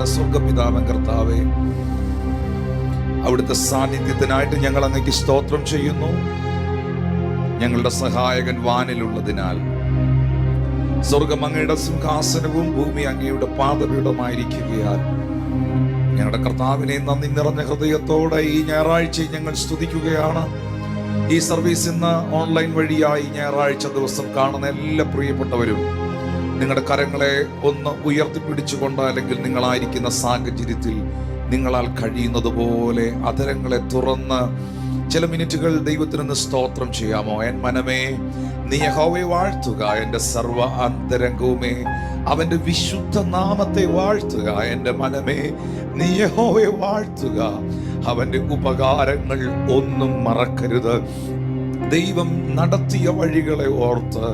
ഞങ്ങളുടെ സ്വർഗപിതാവൻ കർത്താവേ അവിടുത്തെ സാന്നിധ്യത്തിനായിട്ട് ഞങ്ങൾ അങ്ങേക്ക് സ്തോത്രം ചെയ്യുന്നു. ഞങ്ങളുടെ സഹായകൻ വാനിലുള്ളതിനാൽ സ്വർഗം അങ്ങയുടെ സിംഹാസനവും ഭൂമി അങ്ങയുടെ പാതപീഠമായിരിക്കുകയാൽ ഞങ്ങളുടെ കർത്താവിനെ നന്ദി നിറഞ്ഞ ഹൃദയത്തോടെ ഈ ഞായറാഴ്ച ഞങ്ങൾ സ്തുതിക്കുകയാണ്. ഈ സർവീസ് ഇന്ന് ഓൺലൈൻ വഴിയായി ഞായറാഴ്ച ദിവസം കാണുന്ന എല്ലാ പ്രിയപ്പെട്ടവരും നിങ്ങളുടെ കരങ്ങളെ ഒന്ന് ഉയർത്തിപ്പിടിച്ചുകൊണ്ട് അല്ലെങ്കിൽ നിങ്ങളായിരിക്കുന്ന സാഹചര്യത്തിൽ നിങ്ങളാൽ കഴിയുന്നത് പോലെ അധരങ്ങളെ തുറന്ന് ചില മിനിറ്റുകൾ ദൈവത്തിനൊന്ന് സ്തോത്രം ചെയ്യാമോ? എൻ മനമേ നീ യഹോവയെ വാഴ്ത്തുക. എന്റെ സർവ അന്തരംഗവുമേ അവന്റെ വിശുദ്ധ നാമത്തെ വാഴ്ത്തുക. എന്റെ മനമേ നീ യഹോവയെ വാഴ്ത്തുക. അവന്റെ ഉപകാരങ്ങൾ ഒന്നും മറക്കരുത്. ദൈവം നടത്തിയ വഴികളെ ഓർത്ത്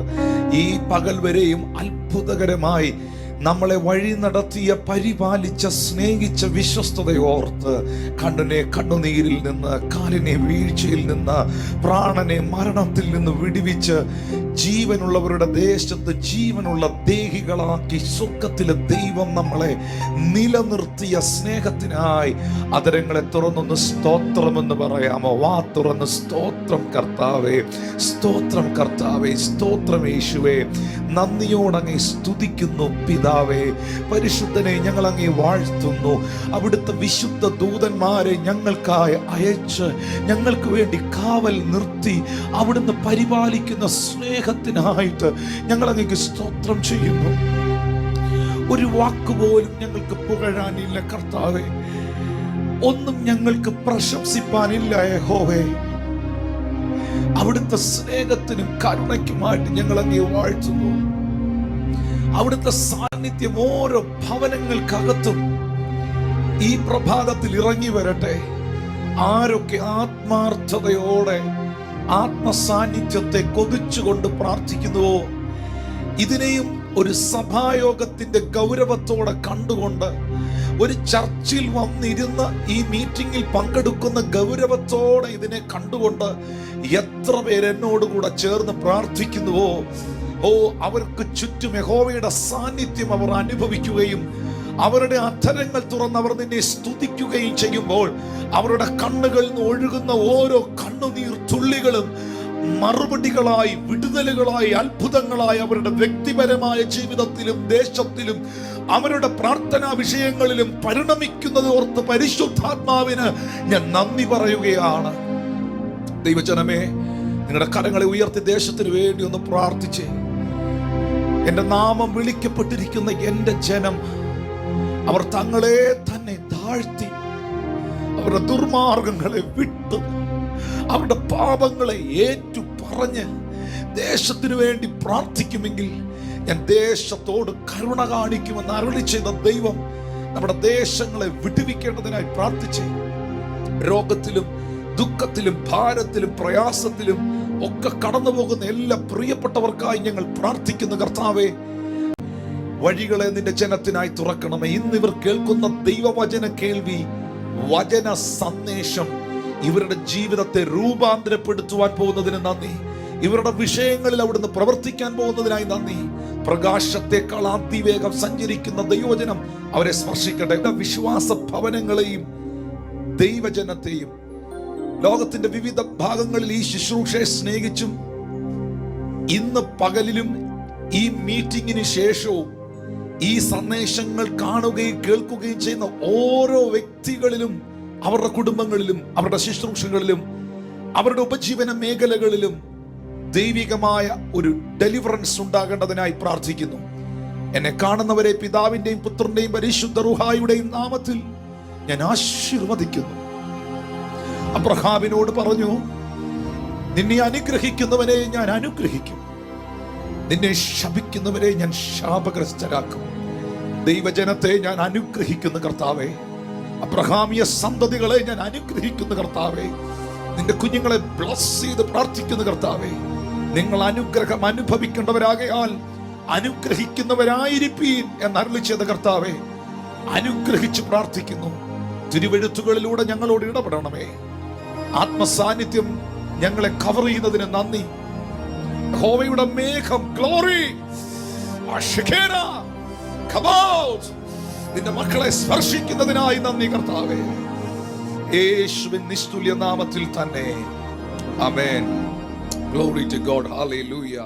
ഈ പകൽ വരെയും അത്ഭുതകരമായി നമ്മളെ വഴി നടത്തിയ പരിപാലിച്ച സ്നേഹിച്ച വിശ്വസ്തതയോർത്ത് കണ്ണിനെ കണ്ണുനീരിൽ നിന്ന് കാലിനെ വീഴ്ചയിൽ നിന്ന് പ്രാണനെ മരണത്തിൽ നിന്ന് വിടിവിച്ച് ജീവനുള്ളവരുടെ ദേശത്ത് ജീവനുള്ള ദേഹികളാക്കി സ്വർഗത്തിലെ ദൈവം നമ്മളെ നിലനിർത്തിയ സ്നേഹത്തിനായി അതരങ്ങളെ തുറന്നൊന്ന് സ്തോത്രമെന്ന് പറയാമോ? വാ തുറന്ന് സ്തോത്രം കർത്താവേ സ്തോത്രം കർത്താവേ സ്തോത്രം യേശുവേ. നന്ദിയോടങ്ങെ സ്തുതിക്കുന്നു പിതാവേ പരിശുദ്ധനെ ഞങ്ങൾ അങ്ങേ വാഴ്ത്തുന്നു. അവിടുത്തെ വിശുദ്ധ ദൂതന്മാരെ ഞങ്ങൾക്കായി അയച്ച് ഞങ്ങൾക്ക് വേണ്ടി കാവൽ നിർത്തി അവിടുന്ന് പരിപാലിക്കുന്ന സ്നേഹത്തിനായിട്ട് ഞങ്ങൾ അങ്ങേക്ക് സ്തോത്രം ചെയ്യുന്നു. ഒരു വാക്ക് പോലും ഞങ്ങൾക്ക് പുകഴാനില്ല കർത്താവേ. ഒന്നും ഞങ്ങൾക്ക് പ്രശംസിപ്പാനില്ല യഹോവേ. അവിടുത്തെ സ്നേഹത്തിനും കരുണയ്ക്കുമായിട്ട് ഞങ്ങൾ അങ്ങേ വാഴ്ത്തുന്നു. അവിടുത്തെ സാന്നിധ്യം ഓരോ ഭവനങ്ങൾക്കകത്തും ഈ പ്രഭാതത്തിൽ ഇറങ്ങി വരട്ടെ. ആരൊക്കെ ആത്മാർത്ഥതയോടെ ആത്മസാന്നിധ്യത്തെ കൊതിച്ചുകൊണ്ട് പ്രാർത്ഥിക്കുന്നുവോ ഇതിനെയും ഒരു സഭായോഗത്തിന്റെ ഗൗരവത്തോടെ കണ്ടുകൊണ്ട് ഒരു ചർച്ചിൽ വന്നിരുന്ന ഈ മീറ്റിംഗിൽ പങ്കെടുക്കുന്ന ഗൗരവത്തോടെ ഇതിനെ കണ്ടുകൊണ്ട് എത്ര പേരെന്നോടുകൂടെ ചേർന്ന് പ്രാർത്ഥിക്കുന്നുവോ ഓ അവർക്ക് ചുറ്റും യഹോവയുടെ സാന്നിധ്യം അവർ അനുഭവിക്കുകയും അവരുടെ അധരങ്ങൾ തുറന്ന് അവർ നിന്നെ സ്തുതിക്കുകയും ചെയ്യുമ്പോൾ അവരുടെ കണ്ണുകളിൽ നിന്ന് ഒഴുകുന്ന ഓരോ കണ്ണുനീർ തുള്ളികളും മറുപടികളായി വിടുതലുകളായി അത്ഭുതങ്ങളായി അവരുടെ വ്യക്തിപരമായ ജീവിതത്തിലും ദേശത്തിലും അവരുടെ പ്രാർത്ഥനാ വിഷയങ്ങളിലും പരിണമിക്കുന്നത് ഓർത്ത് പരിശുദ്ധാത്മാവിന് ഞാൻ നന്ദി പറയുകയാണ്. ദൈവജനമേ നിങ്ങളുടെ കരങ്ങളെ ഉയർത്തി ദേശത്തിന് വേണ്ടി ഒന്ന് പ്രാർത്ഥിച്ചേ. എന്റെ നാമം വിളിക്കപ്പെട്ടിരിക്കുന്ന എന്റെ ജനം അവർ തങ്ങളെ തന്നെ താഴ്ത്തി അവരുടെ ദുർമാർഗങ്ങളെ വിട്ട് അവരുടെ പാപങ്ങളെ ഏറ്റു പറഞ്ഞ് ദേശത്തിനു വേണ്ടി പ്രാർത്ഥിക്കുമെങ്കിൽ ഞാൻ ദേശത്തോട് കരുണ കാണിക്കുമെന്ന് അരുളി ചെയ്ത ദൈവം നമ്മുടെ ദേശങ്ങളെ വിടുവിക്കേണ്ടതിനായി പ്രാർത്ഥിച്ചേ. രോഗത്തിലും ദുഃഖത്തിലും ഭാരത്തിലും പ്രയാസത്തിലും ഒക്കെ കടന്നു പോകുന്ന എല്ലാ പ്രിയപ്പെട്ടവർക്കായി ഞങ്ങൾ പ്രാർത്ഥിക്കുന്ന കർത്താവേ. വഴികളെ നിന്റെ ജനത്തിനായി തുറക്കണമേ. ഇന്ന് ഇവർ കേൾക്കുന്ന ദൈവവചന കേൾവി വചന സന്ദേശം ഇവരുടെ ജീവിതത്തെ രൂപാന്തരപ്പെടുത്തുവാൻ പോകുന്നതിന് നന്ദി. ഇവരുടെ വിഷയങ്ങളിൽ അവിടുന്ന് പ്രവർത്തിക്കാൻ പോകുന്നതിനായി നന്ദി. പ്രകാശത്തെക്കാൾ അതിവേഗം സഞ്ചരിക്കുന്ന ദൈവജനം അവരെ സ്പർശിക്കട്ടെ. വിശ്വാസ ഭവനങ്ങളെയും ദൈവജനത്തെയും ലോകത്തിന്റെ വിവിധ ഭാഗങ്ങളിൽ ഈ ശുശ്രൂഷയെ സ്നേഹിച്ചും ഇന്ന് പകലിലും ഈ മീറ്റിംഗിന് ശേഷവും ഈ സന്ദേശങ്ങൾ കാണുകയും കേൾക്കുകയും ചെയ്യുന്ന ഓരോ വ്യക്തികളിലും അവരുടെ കുടുംബങ്ങളിലും അവരുടെ ശുശ്രൂഷകളിലും അവരുടെ ഉപജീവന മേഖലകളിലും ദൈവികമായ ഒരു ഡെലിവറൻസ് ഉണ്ടാകേണ്ടതിനായി പ്രാർത്ഥിക്കുന്നു. എന്നെ കാണുന്നവരെ പിതാവിന്റെയും പുത്രന്റെയും പരിശുദ്ധ റുഹായുടെയും നാമത്തിൽ ഞാൻ ആശീർവദിക്കുന്നു. അബ്രഹാമിനോട് പറഞ്ഞു നിന്നെ അനുഗ്രഹിക്കുന്നവനെ ഞാൻ അനുഗ്രഹിക്കും. നിന്നെ ശപിക്കുന്നവരെ ഞാൻ ശാപഗ്രസ്തരാക്കും. ദൈവജനത്തെ ഞാൻ അനുഗ്രഹിക്കുന്ന കർത്താവേ അബ്രഹാമിയ സന്തതികളെ ഞാൻ അനുഗ്രഹിക്കുന്ന കർത്താവേ നിന്റെ കുഞ്ഞുങ്ങളെ ബ്ലസ് ചെയ്ത് പ്രാർത്ഥിക്കുന്ന കർത്താവേ നിങ്ങൾ അനുഗ്രഹം അനുഭവിക്കേണ്ടവരാകയാൽ അനുഗ്രഹിക്കുന്നവരായിരിപ്പീൻ എന്നരുളി ചെയ്ത കർത്താവേ അനുഗ്രഹിച്ച് പ്രാർത്ഥിക്കുന്നു. തിരുവെഴുത്തുകളിലൂടെ ഞങ്ങളോട് ഇടപെടണമേ. ആത്മസാന്നിധ്യം ഞങ്ങളെ കവർ ചെയ്യുന്നതിന് നന്ദി. ഹോവയുടെ മേഘം ഗ്ലോറി നിന്റെ മക്കളെ സ്പർശിക്കുന്നതിനായി നന്ദി കർത്താവേ. യേശുവിൻ നിസ്തുല്യ നാമത്തിൽ തന്നെ. Amen glory to God hallelujah